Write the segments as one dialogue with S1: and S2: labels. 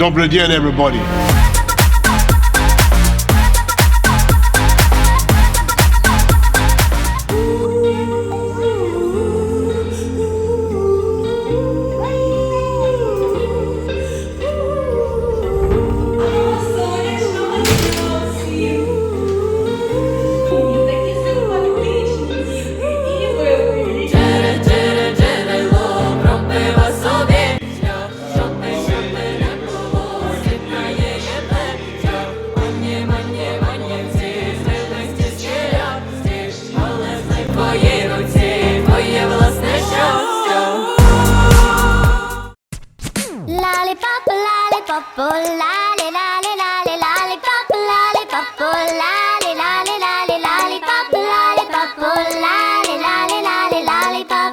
S1: Dobro dien, everybody.
S2: Lollipop, lollipop, oh, lolly, lolly, lolly, lollipop, lollipop, oh, lolly, lolly, lolly, lollipop, lollipop, oh, lolly, lolly, lolly, lollipop.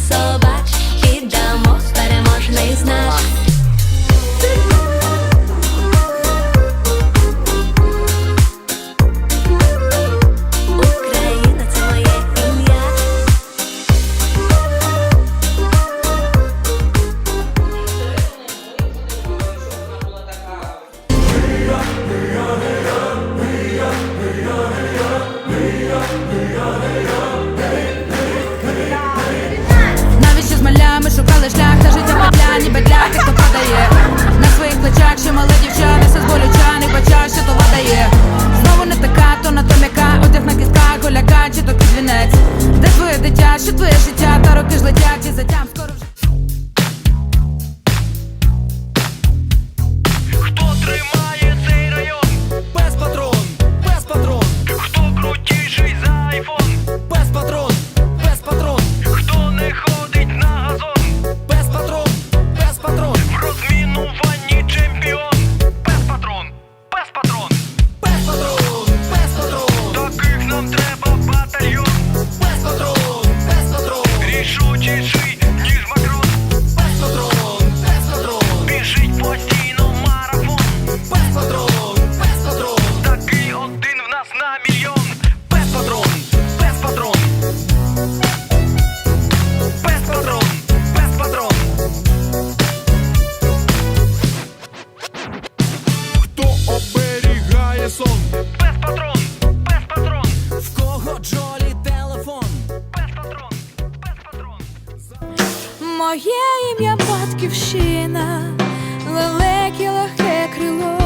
S3: що твоє життя, та роки ж летять і затям скоро вже
S4: сон?
S5: Без патрон, без патрон.
S4: В кого Джолі телефон?
S5: Без патрон, без патрон.
S3: Моє ім'я батьківщина, велике легке крило